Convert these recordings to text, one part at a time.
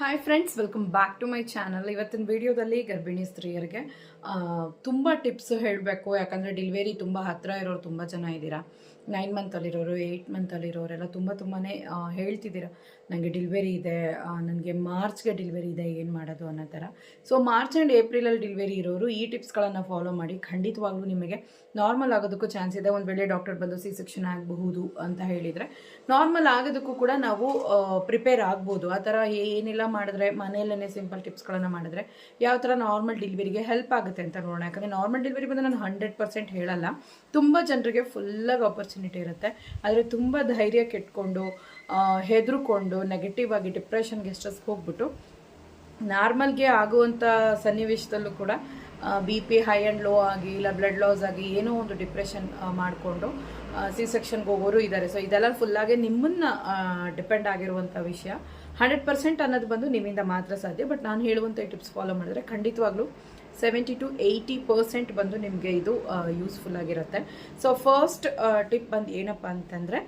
Hi friends welcome back to my channel ಇವತ್ತಿನ ವಿಡಿಯೋದಲ್ಲಿ ಗರ್ಭಿಣಿ ಸ್ತ್ರೀಯರಿಗೆ ತುಂಬ ಟಿಪ್ಸ್ ಹೇಳಬೇಕು. ಯಾಕಂದರೆ ಡಿಲಿವರಿ ತುಂಬ ಹತ್ತಿರ ಇರೋರು ತುಂಬ ಜನ ಇದ್ದೀರಾ. ನೈನ್ ಮಂತಲ್ಲಿರೋರು ಏಯ್ಟ್ ಮಂತಲ್ಲಿರೋರೆಲ್ಲ ತುಂಬ ತುಂಬಾ ಹೇಳ್ತಿದ್ದೀರಾ. ನನಗೆ ಡಿಲ್ವರಿ ಇದೆ ನನಗೆ ಮಾರ್ಚ್ಗೆ ಡಿಲ್ವರಿ ಇದೆ, ಏನು ಮಾಡೋದು ಅನ್ನೋ ಥರ. ಸೊ ಮಾರ್ಚ್ ಆ್ಯಂಡ್ ಏಪ್ರಿಲಲ್ಲಿ ಡಿಲ್ವರಿ ಇರೋರು ಈ ಟಿಪ್ಸ್ಗಳನ್ನು ಫಾಲೋ ಮಾಡಿ, ಖಂಡಿತವಾಗ್ಲೂ ನಿಮಗೆ ನಾರ್ಮಲ್ ಆಗೋದಕ್ಕೂ ಚಾನ್ಸ್ ಇದೆ. ಒಂದು ವೇಳೆ ಡಾಕ್ಟರ್ ಬಂದು ಸಿ ಸೆಕ್ಷನ್ ಆಗಬಹುದು ಅಂತ ಹೇಳಿದರೆ ನಾರ್ಮಲ್ ಆಗೋದಕ್ಕೂ ಕೂಡ ನಾವು ಪ್ರಿಪೇರ್ ಆಗ್ಬೋದು. ಆ ಥರ ಏನೆಲ್ಲ ಮಾಡಿದ್ರೆ ಮನೆಯಲ್ಲೇ ಸಿಂಪಲ್ ಟಿಪ್ಸ್ಗಳನ್ನು ಮಾಡಿದ್ರೆ ಯಾವ ಥರ ನಾರ್ಮಲ್ ಡಿಲ್ವರಿಗೆ ಹೆಲ್ಪ್ ಆಗುತ್ತೆ ಅಂತ ನೋಡೋಣ. ಯಾಕಂದರೆ ನಾರ್ಮಲ್ ಡೆಲಿವರಿ ಬಂದು ನಾನು ಹಂಡ್ರೆಡ್ ಪರ್ಸೆಂಟ್ ಹೇಳಲ್ಲ. ತುಂಬ ಜನರಿಗೆ ಫುಲ್ಲಾಗಿ ಆಪರ್ಚುನಿಟಿ ಇರುತ್ತೆ. ಆದರೆ ತುಂಬ ಧೈರ್ಯ ಕೆಟ್ಕೊಂಡು ಹೆದರ್ಕೊಂಡು ನೆಗೆಟಿವ್ ಆಗಿ ಡಿಪ್ರೆಷನ್ಗೆ ಸ್ಟ್ರೆಸ್ಗೆ ಹೋಗ್ಬಿಟ್ಟು ನಾರ್ಮಲ್ಗೆ ಆಗುವಂಥ ಸನ್ನಿವೇಶದಲ್ಲೂ ಕೂಡ B P high and low ಆಗಿ ಇಲ್ಲ ಬ್ಲಡ್ ಲಾಸ್ ಆಗಿ ಏನೋ ಒಂದು ಡಿಪ್ರೆಷನ್ ಮಾಡಿಕೊಂಡು ಸಿ ಸೆಕ್ಷನ್ಗೆ ಹೋಗೋರು ಇದ್ದಾರೆ ಸೊ ಇದೆಲ್ಲ ಫುಲ್ಲಾಗೆ ನಿಮ್ಮನ್ನು ಡಿಪೆಂಡ್ ಆಗಿರುವಂಥ ವಿಷಯ. ಹಂಡ್ರೆಡ್ ಪರ್ಸೆಂಟ್ ಅನ್ನೋದು ಬಂದು ನಿಮ್ಮಿಂದ ಮಾತ್ರ ಸಾಧ್ಯ. ಬಟ್ ನಾನು ಹೇಳುವಂಥ ಟಿಪ್ಸ್ ಫಾಲೋ ಮಾಡಿದ್ರೆ ಖಂಡಿತವಾಗ್ಲೂ ಸೆವೆಂಟಿ ಟು ಏಯ್ಟಿ ಪರ್ಸೆಂಟ್ ಬಂದು ನಿಮಗೆ ಇದು ಯೂಸ್ಫುಲ್ ಆಗಿರುತ್ತೆ. ಸೊ ಫಸ್ಟ್ ಟಿಪ್ ಬಂದು ಏನಪ್ಪ ಅಂತಂದರೆ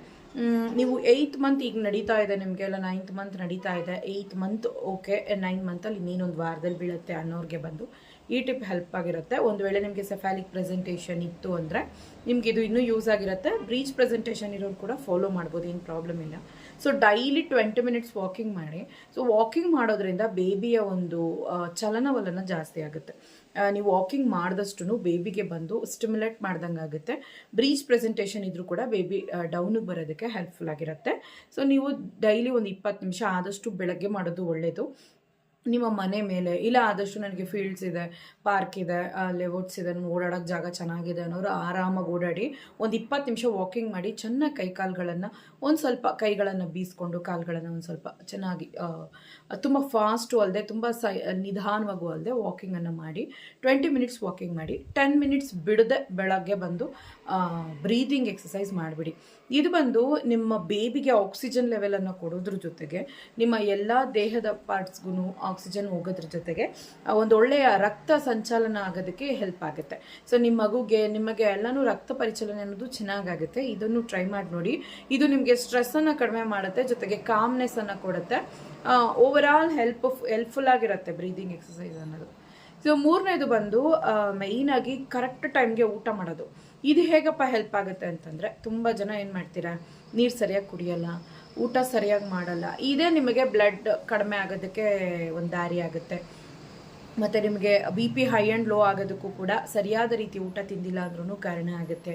ನೀವು ಏಯ್ತ್ ಮಂತ್ ಈಗ ನಡೀತಾ ಇದೆ ನಿಮಗೆ ಎಲ್ಲ ನೈನ್ತ್ ಮಂತ್ ನಡೀತಾ ಇದೆ. ಏಯ್ತ್ ಮಂತ್ ಓಕೆ ನೈನ್ ಮಂತಲ್ಲಿ ಇನ್ನೇನೊಂದು ವಾರದಲ್ಲಿ ಬೀಳುತ್ತೆ ಅನ್ನೋರಿಗೆ ಬಂದು ಈ ಟಿಪ್ ಹೆಲ್ಪ್ ಆಗಿರುತ್ತೆ. ಒಂದು ವೇಳೆ ನಿಮಗೆ ಸೆಫಾಲಿಕ್ ಪ್ರೆಸೆಂಟೇಷನ್ ಇತ್ತು ಅಂದರೆ ನಿಮ್ಗೆ ಇದು ಇನ್ನೂ ಯೂಸ್ ಆಗಿರುತ್ತೆ. ಬ್ರೀಚ್ ಪ್ರೆಸೆಂಟೇಷನ್ ಇರೋರು ಕೂಡ ಫಾಲೋ ಮಾಡ್ಬೋದು, ಏನು ಪ್ರಾಬ್ಲಮ್ ಇಲ್ಲ. So daily twenty minutes walking ಮಾಡಿ. ಸೊ ವಾಕಿಂಗ್ ಮಾಡೋದ್ರಿಂದ ಬೇಬಿಯ ಒಂದು ಚಲನವಲನ ಜಾಸ್ತಿ ಆಗುತ್ತೆ. ನೀವು ವಾಕಿಂಗ್ ಮಾಡಿದಷ್ಟು ಬೇಬಿಗೆ ಬಂದು ಸ್ಟಿಮ್ಯುಲೇಟ್ ಮಾಡ್ದಂಗೆ ಆಗುತ್ತೆ. ಬ್ರೀಚ್ ಪ್ರೆಸೆಂಟೇಷನ್ ಇದ್ರೂ ಕೂಡ ಬೇಬಿ ಡೌನಿಗೆ ಬರೋದಕ್ಕೆ ಹೆಲ್ಪ್ಫುಲ್ ಆಗಿರುತ್ತೆ. ಸೊ ನೀವು ಡೈಲಿ ಒಂದು ಇಪ್ಪತ್ತು ನಿಮಿಷ ಆದಷ್ಟು ಬೆಳಗ್ಗೆ ಮಾಡೋದು ಒಳ್ಳೆಯದು ನಿಮ್ಮ ಮನೆ ಮೇಲೆ, ಇಲ್ಲ ಆದಷ್ಟು ನನಗೆ ಫೀಲ್ಡ್ಸ್ ಇದೆ ಪಾರ್ಕ್ ಇದೆ ಲೆವೋಟ್ಸ್ ಇದೆ, ನನಗೆ ಓಡಾಡೋಕ್ಕೆ ಜಾಗ ಚೆನ್ನಾಗಿದೆ ಅನ್ನೋರು ಆರಾಮಾಗಿ ಓಡಾಡಿ ಒಂದು ಇಪ್ಪತ್ತು ನಿಮಿಷ ವಾಕಿಂಗ್ ಮಾಡಿ ಚೆನ್ನಾಗಿ ಕೈ ಕಾಲುಗಳನ್ನು ಒಂದು ಸ್ವಲ್ಪ ಕೈಗಳನ್ನು ಬೀಸ್ಕೊಂಡು ಕಾಲುಗಳನ್ನು ಒಂದು ಸ್ವಲ್ಪ ಚೆನ್ನಾಗಿ ತುಂಬ ಫಾಸ್ಟು ಅಲ್ಲದೆ ತುಂಬ ಸೈ, ನಿಧಾನವಾಗೂ ಅಲ್ಲದೆ ವಾಕಿಂಗನ್ನು ಮಾಡಿ ಟ್ವೆಂಟಿ ಮಿನಿಟ್ಸ್ ವಾಕಿಂಗ್ ಮಾಡಿ ಟೆನ್ ಮಿನಿಟ್ಸ್ ಬಿಡದೆ ಬೆಳಗ್ಗೆ ಬಂದು ಬ್ರೀದಿಂಗ್ ಎಕ್ಸಸೈಸ್ ಮಾಡಿಬಿಡಿ. ಇದು ಬಂದು ನಿಮ್ಮ ಬೇಬಿಗೆ ಆಕ್ಸಿಜನ್ ಲೆವೆಲನ್ನು ಕೊಡೋದ್ರ ಜೊತೆಗೆ ನಿಮ್ಮ ಎಲ್ಲ ದೇಹದ ಪಾರ್ಟ್ಸ್ಗೂ ಆಕ್ಸಿಜನ್ ಹೋಗೋದ್ರ ಜೊತೆಗೆ ಒಂದು ಒಳ್ಳೆಯ ರಕ್ತ ಸಂಚಾಲನ ಆಗೋದಕ್ಕೆ ಹೆಲ್ಪ್ ಆಗುತ್ತೆ. ಸೊ ನಿಮ್ಮ ಮಗುಗೆ, ನಿಮಗೆ ಎಲ್ಲನೂ ರಕ್ತ ಪರಿಚಲನೆ ಅನ್ನೋದು ಚೆನ್ನಾಗಾಗುತ್ತೆ. ಇದನ್ನು ಟ್ರೈ ಮಾಡಿ ನೋಡಿ. ಇದು ನಿಮಗೆ ಸ್ಟ್ರೆಸ್ಸನ್ನು ಕಡಿಮೆ ಮಾಡುತ್ತೆ, ಜೊತೆಗೆ ಕಾಮ್ನೆಸ್ಸನ್ನು ಕೊಡುತ್ತೆ. ಓವರ್ ಆಲ್ ಹೆಲ್ಪ್ ಹೆಲ್ಪ್ಫುಲ್ ಆಗಿರುತ್ತೆ ಬ್ರೀದಿಂಗ್ ಎಕ್ಸಸೈಸ್ ಅನ್ನೋದು. ಸೊ ಮೂರನೇದು ಬಂದು ಮೇಯ್ನಾಗಿ ಕರೆಕ್ಟ್ ಟೈಮ್ಗೆ ಊಟ ಮಾಡೋದು. ಇದು ಹೇಗಪ್ಪ ಹೆಲ್ಪ್ ಆಗುತ್ತೆ ಅಂತಂದರೆ, ತುಂಬ ಜನ ಏನು ಮಾಡ್ತೀರಾ? ನೀರು ಸರಿಯಾಗಿ ಕುಡಿಯಲ್ಲ, ಊಟ ಸರಿಯಾಗಿ ಮಾಡಲ್ಲ. ಇದೇ ನಿಮಗೆ ಬ್ಲಡ್ ಕಡಿಮೆ ಆಗೋದಕ್ಕೆ ಒಂದು ದಾರಿ ಆಗುತ್ತೆ. ಮತ್ತು ನಿಮಗೆ B P high and low ಆಗೋದಕ್ಕೂ ಕೂಡ ಸರಿಯಾದ ರೀತಿ ಊಟ ತಿಂದಿಲ್ಲ ಅಂದ್ರೂ ಕಾರಣ ಆಗುತ್ತೆ.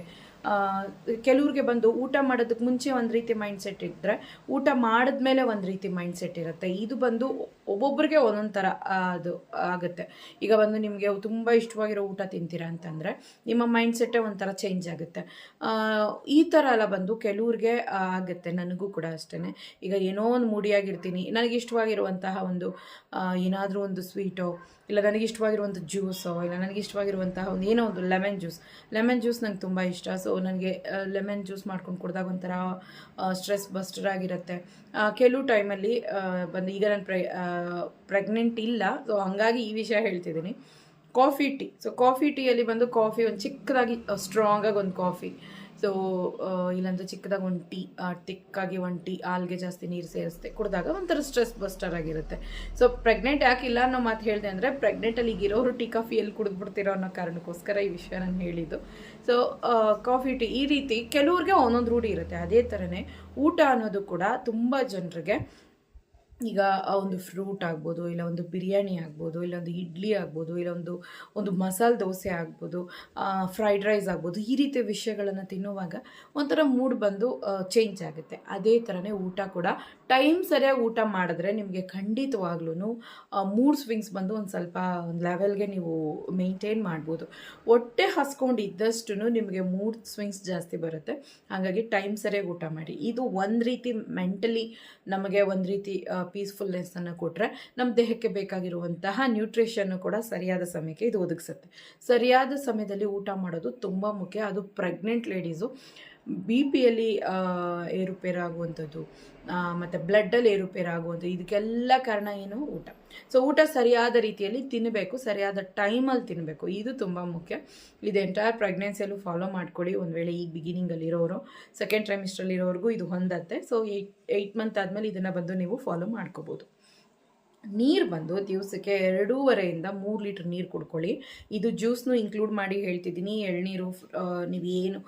ಕೆಲವ್ರಿಗೆ ಬಂದು ಊಟ ಮಾಡೋದಕ್ಕೆ ಮುಂಚೆ ಒಂದು ರೀತಿ ಮೈಂಡ್ ಸೆಟ್ ಇದ್ದರೆ ಊಟ ಮಾಡಿದ್ಮೇಲೆ ಒಂದು ರೀತಿ ಮೈಂಡ್ ಸೆಟ್ ಇರುತ್ತೆ. ಇದು ಬಂದು ಒಬ್ಬೊಬ್ಬರಿಗೆ ಒಂದೊಂದು ಥರ ಅದು ಆಗುತ್ತೆ. ಈಗ ಬಂದು ನಿಮಗೆ ತುಂಬ ಇಷ್ಟವಾಗಿರೋ ಊಟ ತಿಂತೀರಾ ಅಂತಂದರೆ, ನಿಮ್ಮ ಮೈಂಡ್ ಸೆಟ್ಟೇ ಒಂಥರ ಚೇಂಜ್ ಆಗುತ್ತೆ. ಈ ಥರ ಎಲ್ಲ ಬಂದು ಕೆಲವ್ರಿಗೆ ಆಗುತ್ತೆ. ನನಗೂ ಕೂಡ ಅಷ್ಟೇ ಈಗ ಏನೋ ಒಂದು ಮೂಡಿಯಾಗಿರ್ತೀನಿ. ನನಗೆ ಇಷ್ಟವಾಗಿರುವಂತಹ ಒಂದು ಏನಾದರೂ ಒಂದು ಸ್ವೀಟೋ ಇಲ್ಲ ನನಗೆ ಇಷ್ಟವಾಗಿರುವಂಥ ಜ್ಯೂಸೋ ಇಲ್ಲ ನನಗೆ ಇಷ್ಟವಾಗಿರುವಂತಹ ಒಂದು ಏನೋ ಒಂದು ಲೆಮನ್ ಜ್ಯೂಸ್ ಲೆಮನ್ ಜ್ಯೂಸ್ ನಂಗೆ ತುಂಬ ಇಷ್ಟ. ಸೊ ನನಗೆ ಲೆಮನ್ ಜ್ಯೂಸ್ ಮಾಡ್ಕೊಂಡು ಕುಡಿದಾಗ ಒಂಥರ ಸ್ಟ್ರೆಸ್ ಬಸ್ಟರ್ ಆಗಿರುತ್ತೆ. ಕೆಲವು ಟೈಮಲ್ಲಿ ಬಂದು ಈಗ ನಾನು ಪ್ರೆ ಪ್ರೆಗ್ನೆಂಟ್ ಇಲ್ಲ. ಸೊ ಹಾಗಾಗಿ ಈ ವಿಷಯ ಹೇಳ್ತಿದ್ದೀನಿ. ಕಾಫಿ ಟೀ ಸೊ ಕಾಫಿ ಟೀಯಲ್ಲಿ ಬಂದು ಕಾಫಿ ಒಂದು ಚಿಕ್ಕದಾಗಿ ಸ್ಟ್ರಾಂಗಾಗಿ ಒಂದು ಕಾಫಿ ಸೊ ಇಲ್ಲಾಂದರೆ ಚಿಕ್ಕದಾಗಿ ಒಂದು ಟೀ ತಿಕ್ಕಾಗಿ ಒಂದು ಟೀ ಹಾಲ್ಗೆ ಜಾಸ್ತಿ ನೀರು ಸೇರಿಸ್ತೆ, ಕುಡಿದಾಗ ಒಂಥರ ಸ್ಟ್ರೆಸ್ ಬಸ್ಟರ್ ಆಗಿರುತ್ತೆ. ಸೊ ಪ್ರೆಗ್ನೆಂಟ್ ಯಾಕಿಲ್ಲ ಅನ್ನೋ ಮಾತು ಹೇಳಿದೆ ಅಂದರೆ ಪ್ರೆಗ್ನೆಂಟಲ್ಲಿ ಈಗಿರೋರು ಟೀ ಕಾಫಿ ಎಲ್ಲಿ ಕುಡಿದ್ಬಿಡ್ತಿರೋ ಅನ್ನೋ ಕಾರಣಕ್ಕೋಸ್ಕರ ಈ ವಿಷಯ ನಾನು ಹೇಳಿದ್ದು. ಸೊ ಕಾಫಿ ಟೀ ಈ ರೀತಿ ಕೆಲವ್ರಿಗೆ ಒಂದೊಂದು ರೂಢಿ ಇರುತ್ತೆ. ಅದೇ ಥರನೇ ಊಟ ಅನ್ನೋದು ಕೂಡ ತುಂಬ ಜನರಿಗೆ ಈಗ ಒಂದು ಫ್ರೂಟ್ ಆಗ್ಬೋದು, ಇಲ್ಲ ಒಂದು ಬಿರಿಯಾನಿ ಆಗ್ಬೋದು, ಇಲ್ಲ ಒಂದು ಇಡ್ಲಿ ಆಗ್ಬೋದು, ಇಲ್ಲ ಒಂದು ಒಂದು ಮಸಾಲೆ ದೋಸೆ ಆಗ್ಬೋದು ಫ್ರೈಡ್ ರೈಸ್ ಆಗ್ಬೋದು, ಈ ರೀತಿಯ ವಿಷಯಗಳನ್ನು ತಿನ್ನುವಾಗ ಒಂಥರ ಮೂಡ್ ಬಂದು ಚೇಂಜ್ ಆಗುತ್ತೆ. ಅದೇ ಥರನೇ ಊಟ ಕೂಡ ಟೈಮ್ ಸರಿಯಾಗಿ ಊಟ ಮಾಡಿದ್ರೆ ನಿಮಗೆ ಖಂಡಿತವಾಗ್ಲೂ ಮೂಡ್ ಸ್ವಿಂಗ್ಸ್ ಬಂದು ಒಂದು ಸ್ವಲ್ಪ ಒಂದು ಲೆವೆಲ್ಗೆ ನೀವು ಮೇಂಟೈನ್ ಮಾಡ್ಬೋದು. ಹೊಟ್ಟೆ ಹಸ್ಕೊಂಡು ಇದ್ದಷ್ಟು ನಿಮಗೆ ಮೂಡ್ ಸ್ವಿಂಗ್ಸ್ ಜಾಸ್ತಿ ಬರುತ್ತೆ. ಹಾಗಾಗಿ ಟೈಮ್ ಸರಿಯಾಗಿ ಊಟ ಮಾಡಿ. ಇದು ಒಂದು ರೀತಿ ಮೆಂಟಲಿ ನಮಗೆ ಒಂದು ರೀತಿ ಪೀಸ್ಫುಲ್ನೆಸ್ಸನ್ನು ಕೊಟ್ಟರೆ ನಮ್ಮ ದೇಹಕ್ಕೆ ಬೇಕಾಗಿರುವಂತಹ ನ್ಯೂಟ್ರಿಷನ್ನು ಕೂಡ ಸರಿಯಾದ ಸಮಯಕ್ಕೆ ಇದು ಒದಗಿಸುತ್ತೆ. ಸರಿಯಾದ ಸಮಯದಲ್ಲಿ ಊಟ ಮಾಡೋದು ತುಂಬ ಮುಖ್ಯ. ಅದು ಪ್ರೆಗ್ನೆಂಟ್ ಲೇಡೀಸು ಬಿ ಪಿಯಲ್ಲಿ ಏರುಪೇರಾಗುವಂಥದ್ದು ಮತ್ತು ಬ್ಲಡ್ಡಲ್ಲಿ ಏರುಪೇರಾಗುವಂಥದ್ದು, ಇದಕ್ಕೆಲ್ಲ ಕಾರಣ ಏನು? ಊಟ. ಸೊ ಊಟ ಸರಿಯಾದ ರೀತಿಯಲ್ಲಿ ತಿನ್ನಬೇಕು ಸರಿಯಾದ ಟೈಮಲ್ಲಿ ತಿನ್ನಬೇಕು ಇದು ತುಂಬ ಮುಖ್ಯ. ಇದು ಎಂಟೈರ್ ಪ್ರೆಗ್ನೆನ್ಸಿಯಲ್ಲೂ ಫಾಲೋ ಮಾಡ್ಕೊಳ್ಳಿ. ಒಂದು ವೇಳೆ ಈಗ ಬಿಗಿನಿಂಗಲ್ಲಿ ಇರೋರು ಸೆಕೆಂಡ್ ಟ್ರೈಮಿಸ್ಟ್ರಲ್ಲಿ ಇರೋರ್ಗೂ ಇದು ಹೊಂದತ್ತೆ. ಸೊ ಏಯ್ಟ್ ಏಯ್ಟ್ ಮಂತ್ ಆದಮೇಲೆ ಇದನ್ನು ಬಂದು ನೀವು ಫಾಲೋ ಮಾಡ್ಕೋಬೋದು. ನೀರು ಬಂದು ದಿವಸಕ್ಕೆ ಎರಡೂವರೆಯಿಂದ ಮೂರು ಲೀಟ್ರ್ ನೀರು ಕುಡ್ಕೊಳ್ಳಿ. ಇದು ಜ್ಯೂಸ್ನು ಇನ್ಕ್ಲೂಡ್ ಮಾಡಿ ಹೇಳ್ತಿದ್ದೀನಿ. ಎಳ್ನೀರು ನೀವು ಏನು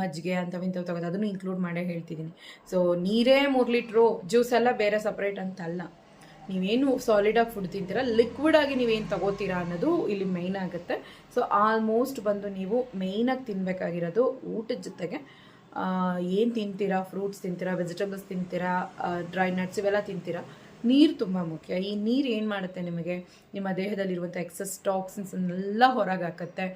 ಮಜ್ಜಿಗೆ ಅಂಥವಿಂಥವು ತಗೋದು, ಅದನ್ನು ಇನ್ಕ್ಲೂಡ್ ಮಾಡೇ ಹೇಳ್ತಿದ್ದೀನಿ. ಸೊ ನೀರೇ ಮೂರು ಲೀಟ್ರು ಜ್ಯೂಸೆಲ್ಲ ಬೇರೆ ಸಪ್ರೇಟ್ ಅಂತ ಅಲ್ಲ ನೀವೇನು ಸಾಲಿಡಾಗಿ ಫುಡ್ ತಿಂತೀರಾ ಲಿಕ್ವಿಡ್ ಆಗಿ ನೀವೇನು ತಗೋತೀರಾ ಅನ್ನೋದು ಇಲ್ಲಿ ಮೈನ್ ಆಗುತ್ತೆ. ಸೊ ಆಲ್ಮೋಸ್ಟ್ ಬಂದು ನೀವು ಮೇಯ್ನಾಗಿ ತಿನ್ನಬೇಕಾಗಿರೋದು ಊಟದ ಜೊತೆಗೆ ಏನು ತಿಂತೀರಾ ಫ್ರೂಟ್ಸ್ ತಿಂತೀರಾ ವೆಜಿಟೇಬಲ್ಸ್ ತಿಂತೀರಾ ಡ್ರೈ ನಟ್ಸ್ ಇವೆಲ್ಲ ತಿಂತೀರಾ. ನೀರು ತುಂಬ ಮುಖ್ಯ. ಈ ನೀರು ಏನು ಮಾಡುತ್ತೆ ನಿಮಗೆ? ನಿಮ್ಮ ದೇಹದಲ್ಲಿರುವಂಥ ಎಕ್ಸಸ್ ಟಾಕ್ಸಿನ್ಸನ್ನೆಲ್ಲ ಹೊರಗೆ ಹಾಕತ್ತೆ.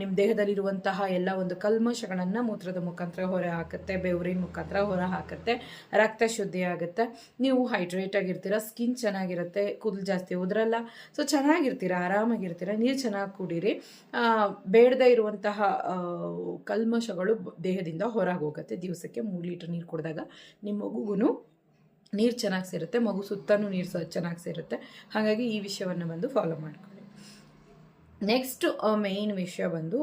ನಿಮ್ಮ ದೇಹದಲ್ಲಿರುವಂತಹ ಎಲ್ಲ ಒಂದು ಕಲ್ಮಶಗಳನ್ನು ಮೂತ್ರದ ಮುಖಾಂತರ ಹೊರ ಹಾಕುತ್ತೆ, ಬೆವರಿನ ಮುಖಾಂತರ ಹೊರ ಹಾಕುತ್ತೆ, ರಕ್ತ ಶುದ್ಧಿ ಆಗುತ್ತೆ. ನೀವು ಹೈಡ್ರೇಟ್ ಆಗಿರ್ತೀರ ಸ್ಕಿನ್ ಚೆನ್ನಾಗಿರುತ್ತೆ, ಕೂದಲು ಜಾಸ್ತಿ ಉದ್ರಲ್ಲ. ಸೊ ಚೆನ್ನಾಗಿರ್ತೀರ, ಆರಾಮಾಗಿರ್ತೀರ, ನೀರು ಚೆನ್ನಾಗಿ ಕುಡೀರಿ. ಬೇಡದೇ ಇರುವಂತಹ ಕಲ್ಮಶಗಳು ದೇಹದಿಂದ ಹೊರಗೆ ಹೋಗುತ್ತೆ. ದಿವಸಕ್ಕೆ ಮೂರು ಲೀಟ್ರ್ ನೀರು ಕುಡಿದಾಗ ನಿಮ್ಮ ಮಗುಗೂ ನೀರು ಚೆನ್ನಾಗಿ ಸೇರುತ್ತೆ, ಮಗು ಸುತ್ತಲೂ ನೀರು ಚೆನ್ನಾಗಿ ಸೇರುತ್ತೆ. ಹಾಗಾಗಿ ಈ ವಿಷಯವನ್ನು ಬಂದು ಫಾಲೋ ಮಾಡ್ಕೊಳ್ಳಿ. ನೆಕ್ಸ್ಟ್ ಮೇಯ್ನ್ ವಿಷಯ ಬಂದು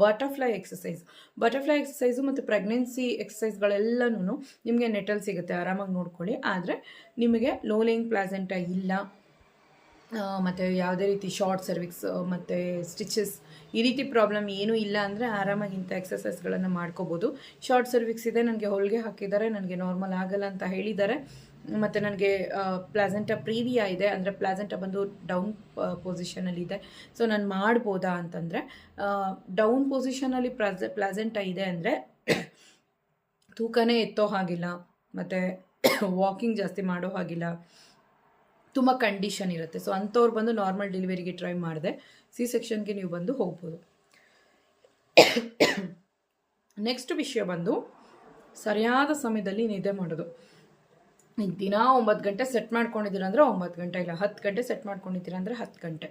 ಬಟರ್ಫ್ಲೈ ಎಕ್ಸಸೈಸ್ ಬಟರ್ಫ್ಲೈ ಎಕ್ಸಸೈಸು ಮತ್ತು ಪ್ರೆಗ್ನೆನ್ಸಿ ಎಕ್ಸಸೈಸ್ಗಳೆಲ್ಲನೂ ನಿಮಗೆ ನೆಟ್ಟಲ್ಲಿ ಸಿಗುತ್ತೆ, ಆರಾಮಾಗಿ ನೋಡ್ಕೊಳ್ಳಿ. ಆದರೆ ನಿಮಗೆ ಲೋಲಿಂಗ್ ಪ್ಲಾಸೆಂಟ ಇಲ್ಲ ಮತ್ತು ಯಾವುದೇ ರೀತಿ ಶಾರ್ಟ್ ಸರ್ವಿಕ್ಸ್ ಮತ್ತು ಸ್ಟಿಚಸ್ ಈ ರೀತಿ ಪ್ರಾಬ್ಲಮ್ ಏನೂ ಇಲ್ಲ ಅಂದರೆ ಆರಾಮಾಗಿ ಇಂಥ ಎಕ್ಸಸೈಸ್ಗಳನ್ನು ಮಾಡ್ಕೋಬೋದು. ಶಾರ್ಟ್ ಸರ್ವಿಕ್ಸ್ ಇದೆ, ನನಗೆ ಹೊಲಿಗೆ ಹಾಕಿದ್ದಾರೆ, ನನಗೆ ನಾರ್ಮಲ್ ಆಗಲ್ಲ ಅಂತ ಹೇಳಿದ್ದಾರೆ. ಮತ್ತು ನನಗೆ ಪ್ಲಾಸೆಂಟ ಪ್ರೀವಿಯಾ ಇದೆ, ಅಂದರೆ ಪ್ಲಾಸೆಂಟ ಬಂದು ಡೌನ್ ಪೊಸಿಷನಲ್ಲಿದೆ ಸೊ ನಾನು ಮಾಡ್ಬೋದಾ ಅಂತಂದರೆ ಡೌನ್ ಪೊಸಿಷನಲ್ಲಿ ಪ್ಲಾಸೆ, ಪ್ಲಾಸೆಂಟ ಇದೆ ಅಂದರೆ ತೂಕನೇ ಎತ್ತೋ ಹಾಗಿಲ್ಲ, ಮತ್ತು ವಾಕಿಂಗ್ ಜಾಸ್ತಿ ಮಾಡೋ ಹಾಗಿಲ್ಲ, ತುಂಬ ಕಂಡೀಷನ್ ಇರುತ್ತೆ. ಸೊ ಅಂಥವ್ರು ಬಂದು ನಾರ್ಮಲ್ ಡೆಲಿವರಿಗೆ ಟ್ರೈ ಮಾಡಿದೆ. ಸಿ ಸೆಕ್ಷನ್ಗೆ ನೀವು ಬಂದು ಹೋಗ್ಬೋದು. ನೆಕ್ಸ್ಟ್ ವಿಷಯ ಬಂದು, ಸರಿಯಾದ ಸಮಯದಲ್ಲಿ ನಿದ್ದೆ ಮಾಡೋದು. ಈಗ ದಿನ ಒಂಬತ್ತು ಗಂಟೆ ಸೆಟ್ ಮಾಡ್ಕೊಂಡಿದ್ದೀರಂದ್ರೆ ಒಂಬತ್ತು ಗಂಟೆ ಇಲ್ಲ, ಹತ್ತು ಗಂಟೆ ಸೆಟ್ ಮಾಡ್ಕೊಂಡಿದ್ದೀರಂದ್ರೆ ಹತ್ತು ಗಂಟೆ.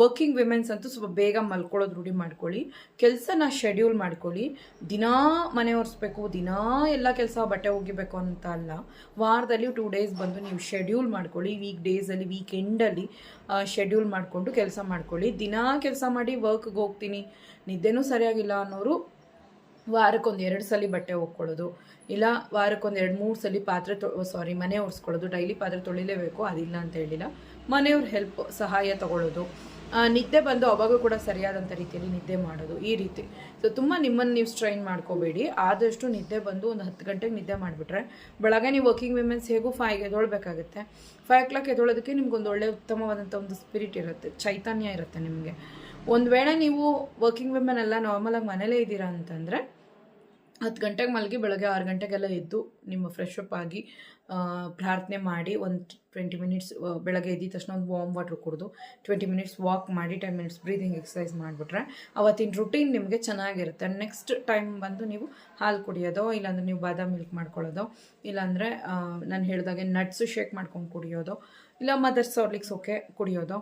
ವರ್ಕಿಂಗ್ ವಿಮೆನ್ಸ್ ಅಂತೂ ಸ್ವಲ್ಪ ಬೇಗ ಮಲ್ಕೊಳ್ಳೋದು ರೂಢಿ ಮಾಡ್ಕೊಳ್ಳಿ. ಕೆಲಸನ ಶೆಡ್ಯೂಲ್ ಮಾಡ್ಕೊಳ್ಳಿ. ದಿನಾ ಮನೆ ಒರೆಸ್ಬೇಕು, ದಿನಾ ಎಲ್ಲ ಕೆಲಸ ಬಟ್ಟೆ ಒಗಿಬೇಕು ಅಂತ ಅಲ್ಲ ವಾರದಲ್ಲಿ ಟೂ ಡೇಸ್ ಬಂದು ನೀವು ಶೆಡ್ಯೂಲ್ ಮಾಡ್ಕೊಳ್ಳಿ. ವೀಕ್ ಡೇಸಲ್ಲಿ ವೀಕೆಂಡಲ್ಲಿ ಶೆಡ್ಯೂಲ್ ಮಾಡಿಕೊಂಡು ಕೆಲಸ ಮಾಡ್ಕೊಳ್ಳಿ. ದಿನಾ ಕೆಲಸ ಮಾಡಿ ವರ್ಕ್ಗೆ ಹೋಗ್ತೀನಿ. ನಿದ್ದೆನೂ ಸರಿಯಾಗಿಲ್ಲ ಅನ್ನೋರು ವಾರಕ್ಕೊಂದು ಎರಡು ಸಲ ಬಟ್ಟೆ ಒಗ್ಕೊಳ್ಳೋದು ಇಲ್ಲ ವಾರಕ್ಕೊಂದು ಎರಡು, ಮೂರು ಸಲ ಪಾತ್ರೆ ತೊ ಸಾರಿ ಮನೆ ಒರೆಸ್ಕೊಳ್ಳೋದು, ಡೈಲಿ ಪಾತ್ರೆ ತೊಳಿಲೇಬೇಕು, ಅದಿಲ್ಲ ಅಂತ ಹೇಳಿಲ್ಲ. ಮನೆಯವ್ರ ಹೆಲ್ಪ್ ಸಹಾಯ ತಗೊಳ್ಳೋದು ನಿದ್ದೆ ಬಂದು ಅವಾಗ ಕೂಡ ಸರಿಯಾದಂಥ ರೀತಿಯಲ್ಲಿ ನಿದ್ದೆ ಮಾಡೋದು, ಈ ರೀತಿ. ಸೊ ತುಂಬ ನಿಮ್ಮನ್ನು ನೀವು ಸ್ಟ್ರೈನ್ ಮಾಡ್ಕೋಬೇಡಿ. ಆದಷ್ಟು ನಿದ್ದೆ ಬಂದು ಒಂದು ಹತ್ತು ಗಂಟೆಗೆ ನಿದ್ದೆ ಮಾಡಿಬಿಟ್ರೆ, ಬೆಳಗ್ಗೆ ನೀವು ವರ್ಕಿಂಗ್ ವಿಮೆನ್ಸ್ ಹೇಗೂ ಫೈವ್ಗೆ ಎದೊಳ್ಬೇಕಾಗುತ್ತೆ ಫೈವ್ ಓ ಕ್ಲಾಕ್ ಎದೊಳೋದಕ್ಕೆ ನಿಮ್ಗೊಂದು ಒಳ್ಳೆ ಉತ್ತಮವಾದಂಥ ಒಂದು ಸ್ಪಿರಿಟ್ ಇರುತ್ತೆ, ಚೈತನ್ಯ ಇರುತ್ತೆ ನಿಮಗೆ. ಒಂದು ವೇಳೆ ನೀವು ವರ್ಕಿಂಗ್ ವಿಮೆನ್ ಎಲ್ಲ ನಾರ್ಮಲಾಗಿ ಮನೇಲೇ ಇದ್ದೀರಾ ಅಂತಂದರೆ ಹತ್ತು ಗಂಟೆಗೆ ಮಲಗಿ ಬೆಳಗ್ಗೆ ಆರು ಗಂಟೆಗೆಲ್ಲ ಎದ್ದು ನಿಮ್ಮ ಫ್ರೆಶ್ ಅಪ್ ಆಗಿ ಪ್ರಾರ್ಥನೆ ಮಾಡಿ ಒಂದು ಟ್ವೆಂಟಿ ಮಿನಿಟ್ಸ್ ಬೆಳಗ್ಗೆ ಎದ್ದಿದ ತಕ್ಷಣ ಒಂದು ವಾಮ್ ವಾಟ್ರ್ ಕುಡಿದು ಟ್ವೆಂಟಿ ಮಿನಿಟ್ಸ್ ವಾಕ್ ಮಾಡಿ ಟೆನ್ ಮಿನಿಟ್ಸ್ ಬ್ರೀದಿಂಗ್ ಎಕ್ಸಸೈಸ್ ಮಾಡಿಬಿಟ್ರೆ ಅವತ್ತಿನ ರುಟೀನ್ ನಿಮಗೆ ಚೆನ್ನಾಗಿರುತ್ತೆ. ನೆಕ್ಸ್ಟ್ ಟೈಮ್ ಬಂದು ನೀವು ಹಾಲು ಕುಡಿಯೋದೋ, ಇಲ್ಲಾಂದರೆ ನೀವು ಬಾದಾಮ್ ಮಿಲ್ಕ್ ಮಾಡ್ಕೊಳ್ಳೋದೋ, ಇಲ್ಲಾಂದರೆ ನಾನು ಹೇಳಿದಾಗೆ ನಟ್ಸು ಶೇಕ್ ಮಾಡ್ಕೊಂಡು ಕುಡಿಯೋದು, ಇಲ್ಲ ಮದರ್ಸ್ ಅವ್ರಲಿಕ್ಸ್ ಓಕೆ ಕುಡಿಯೋದು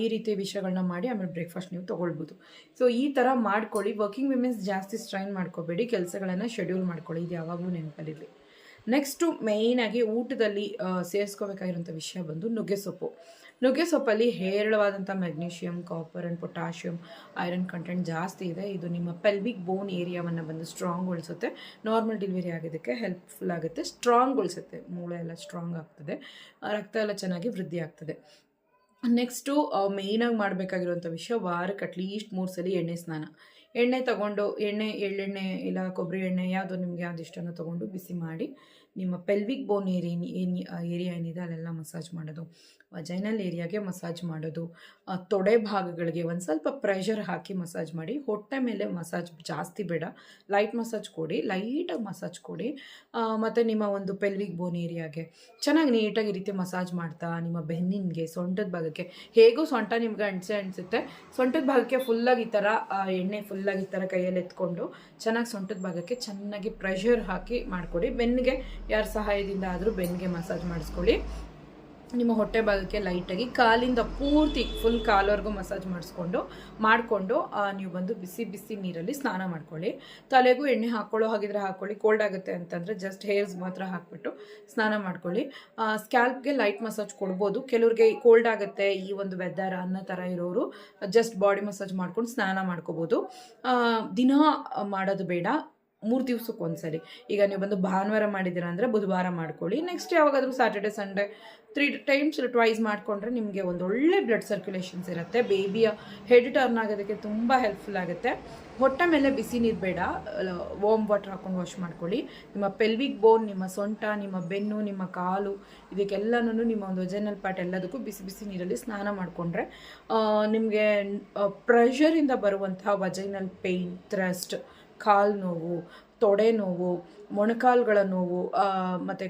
ಈ ರೀತಿ ವಿಷಯಗಳನ್ನ ಮಾಡಿ ಆಮೇಲೆ ಬ್ರೇಕ್ಫಾಸ್ಟ್ ನೀವು ತೊಗೊಳ್ಬೋದು. ಸೊ ಈ ಥರ ಮಾಡ್ಕೊಳ್ಳಿ. ವರ್ಕಿಂಗ್ ವಿಮೆನ್ಸ್ ಜಾಸ್ತಿ ಸ್ಟ್ರೈನ್ ಮಾಡ್ಕೋಬೇಡಿ. ಕೆಲಸಗಳನ್ನು ಶೆಡ್ಯೂಲ್ ಮಾಡ್ಕೊಳ್ಳಿ. ಇದು ಯಾವಾಗಲೂ ನೆನಪಲ್ಲಿರಲಿ. ನೆಕ್ಸ್ಟು ಮೇಯ್ನಾಗಿ ಊಟದಲ್ಲಿ ಸೇರಿಸ್ಕೋಬೇಕಾಗಿರೋಂಥ ವಿಷಯ ಬಂದು ನುಗ್ಗೆ ಸೊಪ್ಪು. ನುಗ್ಗೆ ಸೊಪ್ಪಲ್ಲಿ ಹೇರಳವಾದಂಥ magnesium copper and potassium iron content ಜಾಸ್ತಿ ಇದೆ. ಇದು ನಿಮ್ಮ ಪೆಲ್ವಿಕ್ ಬೋನ್ ಏರಿಯಾವನ್ನು ಬಂದು ಸ್ಟ್ರಾಂಗ್ ಉಳಿಸುತ್ತೆ ನಾರ್ಮಲ್ ಡೆಲಿವರಿ ಆಗೋದಕ್ಕೆ ಹೆಲ್ಪ್ಫುಲ್ ಆಗುತ್ತೆ. ಸ್ಟ್ರಾಂಗ್ ಉಳಿಸುತ್ತೆ ಮೂಳೆ ಎಲ್ಲ ಸ್ಟ್ರಾಂಗ್ ಆಗ್ತದೆ. ರಕ್ತ ಎಲ್ಲ ಚೆನ್ನಾಗಿ ವೃದ್ಧಿ ಆಗ್ತದೆ. ನೆಕ್ಸ್ಟು ಮೇಯ್ನಾಗಿ ಮಾಡಬೇಕಾಗಿರುವಂಥ ವಿಷಯ ವಾರಕ್ಕೆ ಅಟ್ಲೀಸ್ಟ್ ಮೂರು ಸಲ ಎಣ್ಣೆ ಸ್ನಾನ. ಎಣ್ಣೆ ತಗೊಂಡು, ಎಣ್ಣೆ, ಎಳ್ಳೆಣ್ಣೆ, ಇಲ್ಲ ಕೊಬ್ಬರಿ ಎಣ್ಣೆ ಯಾವುದು ನಿಮಗೆ ಯಾವ್ದು ಇಷ್ಟನೋ ತೊಗೊಂಡು ಬಿಸಿ ಮಾಡಿ ನಿಮ್ಮ ಪೆಲ್ವಿಕ್ ಬೋನ್ ಏರಿಯಾ ಏನು ಏರಿಯಾ ಏನಿದೆ ಅಲ್ಲೆಲ್ಲ ಮಸಾಜ್ ಮಾಡೋದು ವಜೈನಲ್ ಏರಿಯಾಗೆ ಮಸಾಜ್ ಮಾಡೋದು ತೊಡೆ ಭಾಗಗಳಿಗೆ ಒಂದು ಸ್ವಲ್ಪ ಪ್ರೆಷರ್ ಹಾಕಿ ಮಸಾಜ್ ಮಾಡಿ, ಹೊಟ್ಟೆ ಮೇಲೆ ಮಸಾಜ್ ಜಾಸ್ತಿ ಬೇಡ ಲೈಟ್ ಮಸಾಜ್ ಕೊಡಿ ಲೈಟಾಗಿ ಮಸಾಜ್ ಕೊಡಿ ಮತ್ತು ನಿಮ್ಮ ಒಂದು ಪೆಲ್ವಿಕ್ ಬೋನ್ ಏರಿಯಾಗೆ ಚೆನ್ನಾಗಿ ನೀಟಾಗಿ ರೀತಿ ಮಸಾಜ್ ಮಾಡ್ತಾ, ನಿಮ್ಮ ಬೆನ್ನಿನ್ಗೆ, ಸೊಂಟದ ಭಾಗಕ್ಕೆ, ಹೇಗೂ ಸೊಂಟ ನಿಮ್ಗೆ ಅಣಿಸೆ ಅನಿಸುತ್ತೆ, ಸೊಂಟದ ಭಾಗಕ್ಕೆ ಫುಲ್ಲಾಗಿ ಈ ಥರ ಎಣ್ಣೆ ಫುಲ್ಲಾಗಿ ಈ ಥರ ಕೈಯಲ್ಲಿ ಎತ್ಕೊಂಡು, ಚೆನ್ನಾಗಿ ಸೊಂಟದ ಭಾಗಕ್ಕೆ ಚೆನ್ನಾಗಿ ಪ್ರೆಷರ್ ಹಾಕಿ ಮಾಡಿಕೊಡಿ, ಬೆನ್ನಿಗೆ ಯಾರ ಸಹಾಯದಿಂದ ಆದರೂ ಬೆನ್ನಿಗೆ ಮಸಾಜ್ ಮಾಡಿಸ್ಕೊಳ್ಳಿ. ನಿಮ್ಮ ಹೊಟ್ಟೆ ಭಾಗಕ್ಕೆ ಲೈಟಾಗಿ ಕಾಲಿಂದ ಪೂರ್ತಿ ಫುಲ್ ಕಾಲವರೆಗೂ ಮಸಾಜ್ ಮಾಡಿಸ್ಕೊಂಡು, ಮಾಡಿಕೊಂಡು ನೀವು ಬಂದು ಬಿಸಿ ಬಿಸಿ ನೀರಲ್ಲಿ ಸ್ನಾನ ಮಾಡ್ಕೊಳ್ಳಿ. ತಲೆಗೂ ಎಣ್ಣೆ ಹಾಕ್ಕೊಳ್ಳೋ ಹಾಗಿದ್ರೆ ಹಾಕ್ಕೊಳ್ಳಿ. ಕೋಲ್ಡ್ ಆಗುತ್ತೆ ಅಂತಂದರೆ ಜಸ್ಟ್ ಹೇರ್ಸ್ ಮಾತ್ರ ಹಾಕ್ಬಿಟ್ಟು ಸ್ನಾನ ಮಾಡ್ಕೊಳ್ಳಿ. ಸ್ಕ್ಯಾಲ್ಪ್ಗೆ ಲೈಟ್ ಮಸಾಜ್ ಕೊಡ್ಬೋದು. ಕೆಲವ್ರಿಗೆ ಕೋಲ್ಡ್ ಆಗುತ್ತೆ, ಈ ಒಂದು ವೆದರ್ ಅನ್ನೋ ಥರ ಇರೋರು ಜಸ್ಟ್ ಬಾಡಿ ಮಸಾಜ್ ಮಾಡ್ಕೊಂಡು ಸ್ನಾನ ಮಾಡ್ಕೋಬೋದು. ದಿನ ಮಾಡೋದು ಬೇಡ. ಮೂರು ದಿವ್ಸಕ್ಕೆ ಒಂದ್ಸರಿ ಈಗ ನೀವು ಬಂದು ಭಾನುವಾರ ಮಾಡಿದ್ದೀರಾ ಅಂದರೆ ಬುಧವಾರ ಮಾಡ್ಕೊಳ್ಳಿ. ನೆಕ್ಸ್ಟ್ ಯಾವಾಗಾದರೂ Saturday Sunday three times twice ಮಾಡಿಕೊಂಡ್ರೆ ನಿಮಗೆ ಒಂದು ಒಳ್ಳೆ ಬ್ಲಡ್ ಸರ್ಕ್ಯುಲೇಷನ್ಸ್ ಇರುತ್ತೆ. ಬೇಬಿಯ ಹೆಡ್ ಟರ್ನ್ ಆಗೋದಕ್ಕೆ ತುಂಬ ಹೆಲ್ಪ್ಫುಲ್ ಆಗುತ್ತೆ. ಹೊಟ್ಟೆ ಮೇಲೆ ಬಿಸಿ ನೀರು ಬೇಡ. ವಾಮ್ ವಾಟರ್ ಹಾಕೊಂಡು ವಾಶ್ ಮಾಡ್ಕೊಳ್ಳಿ. ನಿಮ್ಮ ಪೆಲ್ವಿಕ್ ಬೋನ್ ನಿಮ್ಮ ಸೊಂಟ, ನಿಮ್ಮ ಬೆನ್ನು, ನಿಮ್ಮ ಕಾಲು ಇದಕ್ಕೆಲ್ಲನೂ ನಿಮ್ಮ ಒಂದು ಒಜನಲ್ ಪಾರ್ಟ್ ಎಲ್ಲದಕ್ಕೂ ಬಿಸಿ ಬಿಸಿ ನೀರಲ್ಲಿ ಸ್ನಾನ ಮಾಡಿಕೊಂಡ್ರೆ ನಿಮಗೆ ಪ್ರೆಷರಿಂದ ಬರುವಂತಹ ವಜೈನಲ್ ಪೇಯ್ನ್ ಥ್ರಸ್ಟ್ ಕಾಲು ನೋವು, ತೊಡೆ ನೋವು, ಮೊಣಕಾಲುಗಳ ನೋವು ಮತ್ತು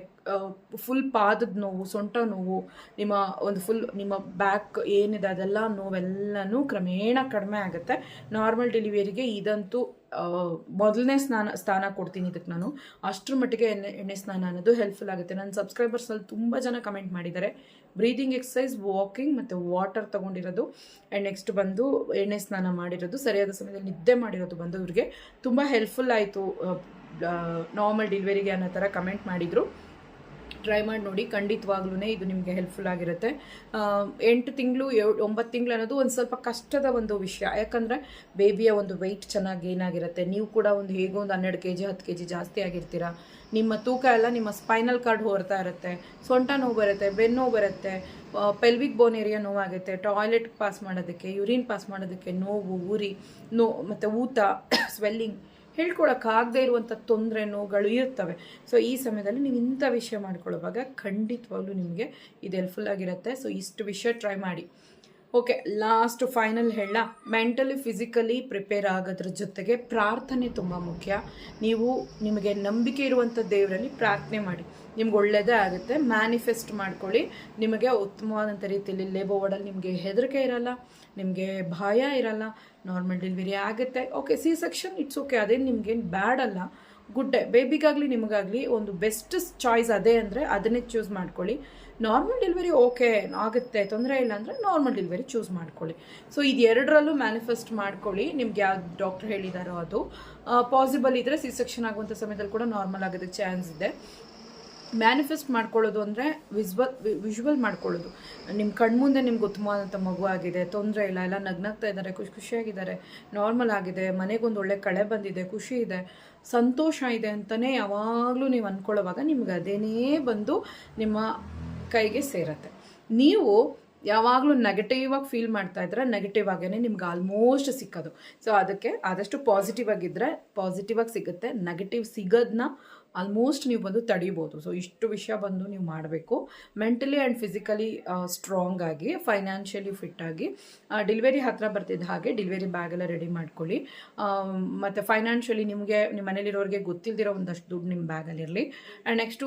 ಫುಲ್ ಪಾದದ ನೋವು, ಸೊಂಟ ನೋವು, ನಿಮ್ಮ ಒಂದು ಫುಲ್ ನಿಮ್ಮ ಬ್ಯಾಕ್ ಏನಿದೆ ಅದೆಲ್ಲ ನೋವೆಲ್ಲನೂ ಕ್ರಮೇಣ ಕಡಿಮೆ ಆಗುತ್ತೆ. ನಾರ್ಮಲ್ ಡೆಲಿವರಿಗೆ ಇದಂತೂ ಮೊದಲನೇ ಸ್ನಾನ, ಸ್ಥಾನ ಕೊಡ್ತೀನಿ ಇದಕ್ಕೆ ನಾನು. ಅಷ್ಟರ ಮಟ್ಟಿಗೆ ಎಣ್ಣೆ ಎಣ್ಣೆ ಸ್ನಾನ ಅನ್ನೋದು ಹೆಲ್ಪ್ಫುಲ್ ಆಗುತ್ತೆ. ನನ್ನ ಸಬ್ಸ್ಕ್ರೈಬರ್ಸಲ್ಲಿ ತುಂಬ ಜನ ಕಮೆಂಟ್ ಮಾಡಿದ್ದಾರೆ. ಬ್ರೀದಿಂಗ್ ಎಕ್ಸಸೈಸ್ ವಾಕಿಂಗ್ ಮತ್ತು ವಾಟರ್ ತೊಗೊಂಡಿರೋದು. ಆ್ಯಂಡ್ ನೆಕ್ಸ್ಟ್ ಬಂದು ಎಣ್ಣೆ ಸ್ನಾನ ಮಾಡಿರೋದು. ಸರಿಯಾದ ಸಮಯದಲ್ಲಿ ನಿದ್ದೆ ಮಾಡಿರೋದು ಬಂದು ಇವ್ರಿಗೆ ತುಂಬ ಹೆಲ್ಪ್ಫುಲ್ ಆಯಿತು. ನಾರ್ಮಲ್ ಡೆಲಿವರಿಗೆ ಅನ್ನೋ ಥರ ಕಮೆಂಟ್ ಮಾಡಿದರು. ಟ್ರೈ ಮಾಡಿ ನೋಡಿ ಖಂಡಿತವಾಗ್ಲೂ ಇದು ನಿಮಗೆ ಹೆಲ್ಪ್ಫುಲ್ ಆಗಿರುತ್ತೆ. ಎಂಟು ತಿಂಗಳು ಒಂಬತ್ತು ತಿಂಗಳು ಅನ್ನೋದು ಒಂದು ಸ್ವಲ್ಪ ಕಷ್ಟದ ಒಂದು ವಿಷಯ. ಯಾಕಂದರೆ ಬೇಬಿಯ ಒಂದು ವೆಯ್ಟ್ ಚೆನ್ನಾಗಿ ಏನಾಗಿರುತ್ತೆ ನೀವು ಕೂಡ ಒಂದು ಹೇಗೋ ಒಂದು ಹನ್ನೆರಡು ಕೆ ಜಿ ಹತ್ತು ಕೆ ಜಿ ಜಾಸ್ತಿ ಆಗಿರ್ತೀರಾ. ನಿಮ್ಮ ತೂಕ ಎಲ್ಲ ನಿಮ್ಮ ಸ್ಪೈನಲ್ ಕಾರ್ಡ್ ಹೊರ್ತಾ ಇರುತ್ತೆ. ಸೊಂಟ ನೋವು ಬರುತ್ತೆ, ಬೆನ್ನು ನೋವು ಬರುತ್ತೆ ಪೆಲ್ವಿಕ್ ಬೋನ್ ಏರಿಯಾ ನೋವಾಗುತ್ತೆ ಟಾಯ್ಲೆಟ್ ಪಾಸ್ ಮಾಡೋದಕ್ಕೆ ಯುರಿನ್ ಪಾಸ್ ಮಾಡೋದಕ್ಕೆ ನೋವು, ಉರಿ, ನೋ, ಮತ್ತು ಊತ ಸ್ವೆಲ್ಲಿಂಗ್ ಹೇಳ್ಕೊಳಕ್ಕಾಗದೇ ಇರುವಂಥ ತೊಂದರೆ, ನೋವುಗಳು ಇರ್ತವೆ. ಸೊ ಈ ಸಮಯದಲ್ಲಿ ನೀವು ಇಂಥ ವಿಷಯ ಮಾಡ್ಕೊಳ್ಳುವಾಗ ಖಂಡಿತವಾಗ್ಲೂ ನಿಮಗೆ ಇದು ಹೆಲ್ಪ್ಫುಲ್ ಆಗಿರುತ್ತೆ. ಸೊ ಇಷ್ಟು ವಿಷಯ ಟ್ರೈ ಮಾಡಿ. ಓಕೆ ಲಾಸ್ಟ್ ಫೈನಲ್ ಹೇಳ. ಮೆಂಟಲಿ ಫಿಸಿಕಲಿ ಪ್ರಿಪೇರ್ ಆಗೋದ್ರ ಜೊತೆಗೆ ಪ್ರಾರ್ಥನೆ ತುಂಬ ಮುಖ್ಯ. ನೀವು ನಿಮಗೆ ನಂಬಿಕೆ ಇರುವಂಥ ದೇವರಲ್ಲಿ ಪ್ರಾರ್ಥನೆ ಮಾಡಿ. ನಿಮ್ಗೆ ಒಳ್ಳೆಯದೇ ಆಗುತ್ತೆ ಮ್ಯಾನಿಫೆಸ್ಟ್ ಮಾಡ್ಕೊಳ್ಳಿ. ನಿಮಗೆ ಉತ್ತಮವಾದಂಥ ರೀತಿಯಲ್ಲಿ ಲೇಬೋ ವಾರ್ಡಲ್ಲಿ ನಿಮಗೆ ಹೆದರಿಕೆ ಇರಲ್ಲ, ನಿಮಗೆ ಭಯ ಇರಲ್ಲ ನಾರ್ಮಲ್ ಡೆಲಿವರಿ ಆಗುತ್ತೆ. Okay C section it's okay ಅದೇನು ನಿಮ್ಗೇನು ಬ್ಯಾಡ್ ಅಲ್ಲ ಗುಡ್ ಡೇ ಬೇಬಿಗಾಗಲಿ ನಿಮಗಾಗಲಿ ಒಂದು ಬೆಸ್ಟ್ ಚಾಯ್ಸ್ ಅದೇ ಅಂದರೆ ಅದನ್ನೇ ಚೂಸ್ ಮಾಡ್ಕೊಳ್ಳಿ. ನಾರ್ಮಲ್ ಡೆಲಿವರಿ ಓಕೆ ಆಗುತ್ತೆ, ತೊಂದರೆ ಇಲ್ಲ ಅಂದರೆ ನಾರ್ಮಲ್ ಡೆಲಿವರಿ ಚೂಸ್ ಮಾಡ್ಕೊಳ್ಳಿ. ಸೊ ಇದು ಎರಡರಲ್ಲೂ ಮ್ಯಾನಿಫೆಸ್ಟ್ ಮಾಡ್ಕೊಳ್ಳಿ. ನಿಮ್ಗೆ ಯಾವ ಡಾಕ್ಟರ್ ಹೇಳಿದಾರೋ ಅದು. ಪಾಸಿಬಲ್ ಇದ್ದರೆ ಸಿ ಸೆಕ್ಷನ್ ಆಗುವಂಥ ಸಮಯದಲ್ಲಿ ಕೂಡ ನಾರ್ಮಲ್ ಆಗೋದಕ್ಕೆ ಚಾನ್ಸ್ ಇದೆ. ಮ್ಯಾನಿಫೆಸ್ಟ್ ಮಾಡ್ಕೊಳ್ಳೋದು ಅಂದರೆ ವಿಸ್ವಲ್ ವಿಜುವಲ್ ಮಾಡ್ಕೊಳ್ಳೋದು. ನಿಮ್ಮ ಕಣ್ಮುಂದೆ ನಿಮ್ಗೆ ಉತ್ತಮವಾದಂಥ ಮಗು ಆಗಿದೆ, ತೊಂದರೆ ಇಲ್ಲ, ಎಲ್ಲ ನಗ್ನಾಗ್ತಾ ಇದ್ದಾರೆ, ಖುಷಿ, ಖುಷಿಯಾಗಿದ್ದಾರೆ ನಾರ್ಮಲ್ ಆಗಿದೆ, ಮನೆಗೊಂದು ಒಳ್ಳೆ ಕಳೆ ಬಂದಿದೆ, ಖುಷಿ ಇದೆ, ಸಂತೋಷ ಇದೆ ಅಂತಲೇ ಯಾವಾಗಲೂ ನೀವು ಅಂದ್ಕೊಳ್ಳೋವಾಗ ನಿಮ್ಗೆ ಅದೇನೇ ಬಂದು ನಿಮ್ಮ ಕೈಗೆ ಸೇರತ್ತೆ. ನೀವು ಯಾವಾಗಲೂ ನೆಗೆಟಿವ್ ಆಗಿ ಫೀಲ್ ಮಾಡ್ತಾ ಇದ್ರೆ ನೆಗೆಟಿವ್ ಆಗೇ ನಿಮ್ಗೆ ಆಲ್ಮೋಸ್ಟ್ ಸಿಕ್ಕೋದು. ಸೊ ಅದಕ್ಕೆ ಆದಷ್ಟು ಪಾಸಿಟಿವ್ ಆಗಿದ್ದರೆ ಪಾಸಿಟಿವ್ ಆಗಿ ಸಿಗುತ್ತೆ. ನೆಗೆಟಿವ್ ಸಿಗೋದನ್ನ ಆಲ್ಮೋಸ್ಟ್ ನೀವು ಬಂದು ತಡಿಬೋದು. ಸೊ ಇಷ್ಟು ವಿಷಯ ಬಂದು ನೀವು ಮಾಡಬೇಕು. ಮೆಂಟಲಿ ಆ್ಯಂಡ್ ಫಿಸಿಕಲಿ ಸ್ಟ್ರಾಂಗ್ ಆಗಿ ಫೈನಾನ್ಷಿಯಲಿ ಆಗಿ ಡಿಲಿವರಿ ಹತ್ತಿರ ಬರ್ತಿದ್ದ ಹಾಗೆ ಡಿಲಿವರಿ ಬ್ಯಾಗೆಲ್ಲ ರೆಡಿ ಮಾಡ್ಕೊಳ್ಳಿ. ಮತ್ತು ಫೈನಾನ್ಷಿಯಲಿ ನಿಮಗೆ, ನಿಮ್ಮ ಮನೇಲಿರೋರಿಗೆ ಗೊತ್ತಿಲ್ದಿರೋ ಒಂದಷ್ಟು ದುಡ್ಡು ನಿಮ್ಮ ಬ್ಯಾಗಲ್ಲಿರಲಿ ಆ್ಯಂಡ್ ನೆಕ್ಸ್ಟು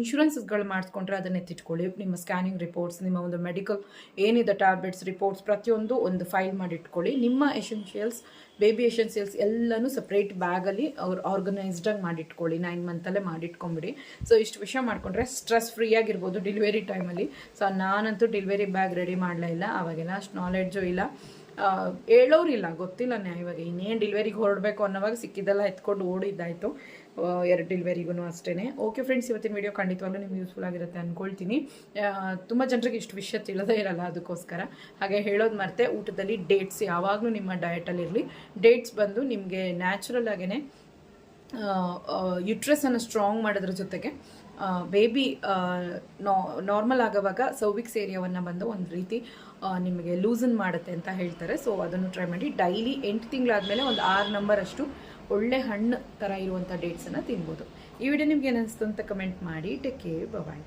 ಇನ್ಶೂರೆನ್ಸ್ಗಳು ಮಾಡಿಸ್ಕೊಂಡ್ರೆ ಅದನ್ನ ಎತ್ತಿಟ್ಕೊಳ್ಳಿ. ನಿಮ್ಮ ಸ್ಕ್ಯಾನಿಂಗ್ ರಿಪೋರ್ಟ್ಸ್ ನಿಮ್ಮ ಒಂದು ಮೆಡಿಕಲ್ ಏನಿದೆ ಟ್ಯಾಬ್ಲೆಟ್ಸ್ ರಿಪೋರ್ಟ್ಸ್ ಪ್ರತಿಯೊಂದು ಒಂದು ಫೈಲ್ ಮಾಡಿ ಇಟ್ಕೊಳ್ಳಿ ನಿಮ್ಮ ಎಸೆನ್ಷಿಯಲ್ಸ್ ಬೇಬಿ ಸೇಲ್ಸ್ ಎಲ್ಲನೂ ಸಪ್ರೇಟ್ ಬ್ಯಾಗಲ್ಲಿ ಅವ್ರು ಆರ್ಗನೈಸ್ಡಾಗಿ ಮಾಡಿಟ್ಕೊಳ್ಳಿ ನೈನ್ ಮಂತಲ್ಲೇ ಮಾಡಿಟ್ಕೊಂಬಿಡಿ. ಸೊ ಇಷ್ಟು ವಿಷಯ ಮಾಡಿಕೊಂಡ್ರೆ ಸ್ಟ್ರೆಸ್ ಫ್ರೀ ಆಗಿರ್ಬೋದು ಡೆಲಿವರಿ ಟೈಮಲ್ಲಿ ಸೊ ನಾನಂತೂ ಡೆಲಿವರಿ ಬ್ಯಾಗ್ ರೆಡಿ ಮಾಡಲೇ ಇಲ್ಲ ಅವಾಗೆಲ್ಲ ಅಷ್ಟು ನಾಲೆಡ್ಜು ಇಲ್ಲ. ಹೇಳೋರಿಲ್ಲ ಗೊತ್ತಿಲ್ಲ ನಾ ಇವಾಗ ಇನ್ನೇನು ಡೆಲಿವರಿಗೆ ಹೊರಡಬೇಕು ಅನ್ನೋವಾಗ ಸಿಕ್ಕಿದ್ದೆಲ್ಲ ಎತ್ಕೊಂಡು ಓಡಿದ್ದಾಯಿತು. ಎರಡು ಡೆಲಿವರಿಗೂ ಅಷ್ಟೇ ಓಕೆ ಫ್ರೆಂಡ್ಸ್ ಇವತ್ತಿನ ವೀಡಿಯೋ ಖಂಡಿತವಾಗ್ಲೂ ನಿಮ್ಗೆ ಯೂಸ್ಫುಲ್ ಆಗಿರುತ್ತೆ ಅಂದ್ಕೊಳ್ತೀನಿ ತುಂಬ ಜನರಿಗೆ ಇಷ್ಟು ವಿಷಯ ತಿಳಿದೇ ಇರಲ್ಲ ಅದಕ್ಕೋಸ್ಕರ. ಹಾಗೆ ಹೇಳೋದು ಮರ್ತೆ, ಊಟದಲ್ಲಿ ಡೇಟ್ಸ್ ಯಾವಾಗಲೂ ನಿಮ್ಮ ಡಯಟಲ್ಲಿರಲಿ ಡೇಟ್ಸ್ ಬಂದು ನಿಮಗೆ ನ್ಯಾಚುರಲ್ ಆಗೇ ಯುಟ್ರಸನ್ನು ಸ್ಟ್ರಾಂಗ್ ಮಾಡೋದ್ರ ಜೊತೆಗೆ ಬೇಬಿ ನಾರ್ಮಲ್ ಆಗೋವಾಗ ಸೌವಿಕ್ಸ್ ಏರಿಯಾವನ್ನು ಬಂದು ಒಂದು ರೀತಿ ನಿಮಗೆ ಲೂಸನ್ ಮಾಡುತ್ತೆ ಅಂತ ಹೇಳ್ತಾರೆ. ಸೊ ಅದನ್ನು ಟ್ರೈ ಮಾಡಿ. ಡೈಲಿ ಎಂಟು ತಿಂಗಳಾದಮೇಲೆ ಒಂದು ಆರು ನಂಬರ್ ಅಷ್ಟು ಒಳ್ಳೆ ಹಣ್ಣು ಥರ ಇರುವಂಥ ಡೇಟ್ಸನ್ನು ತಿನ್ಬೋದು. ಈ ವಿಡಿಯೋ ನಿಮ್ಗೆ ಏನಿಸ್ತು ಅಂತ ಕಮೆಂಟ್ ಮಾಡಿ. Take care bye